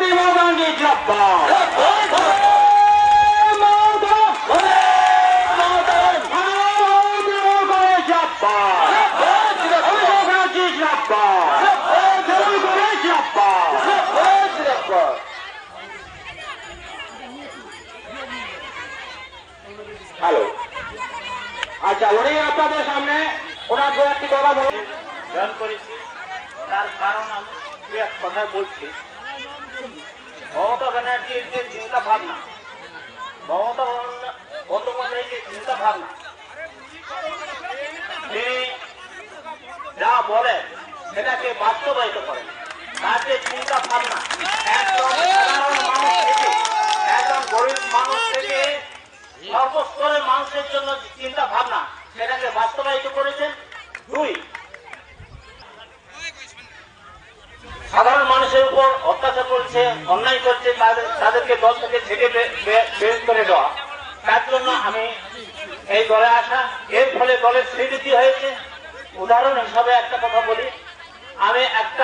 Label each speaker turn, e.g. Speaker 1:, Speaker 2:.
Speaker 1: জিন্দাবাদ হ্যালো। আচ্ছা উনি আপনাদের সামনে ওনার দু একটি কথা বলুন।
Speaker 2: করেছি। তার কারণ আমি দু এক কথা বলছি। যে চিন্তা ভাবনা মমতা বন্দ্যোপাধ্যায়ের চিন্তা ভাবনা যা বলেন সেটাকে বাস্তবায়িত করেন তার চিন্তা ভাবনা একজন মানুষ থেকে, একজন গরিব মানুষ থেকে, সর্বস্তরের মানুষের জন্য যে চিন্তা ভাবনা সেটাকে বাস্তবায়িত করেছেন দুই সাধারণ মানুষের উপর অত্যাচার করছে, অন্যায় করছে, তাদের তাদেরকে দল থেকে ছেড়ে বের করে দেওয়া। তার জন্য আমি এই দলে আসা। এর ফলে দলের স্বীকৃতি হয়েছে। উদাহরণ হিসাবে একটা কথা বলি। আমি একটা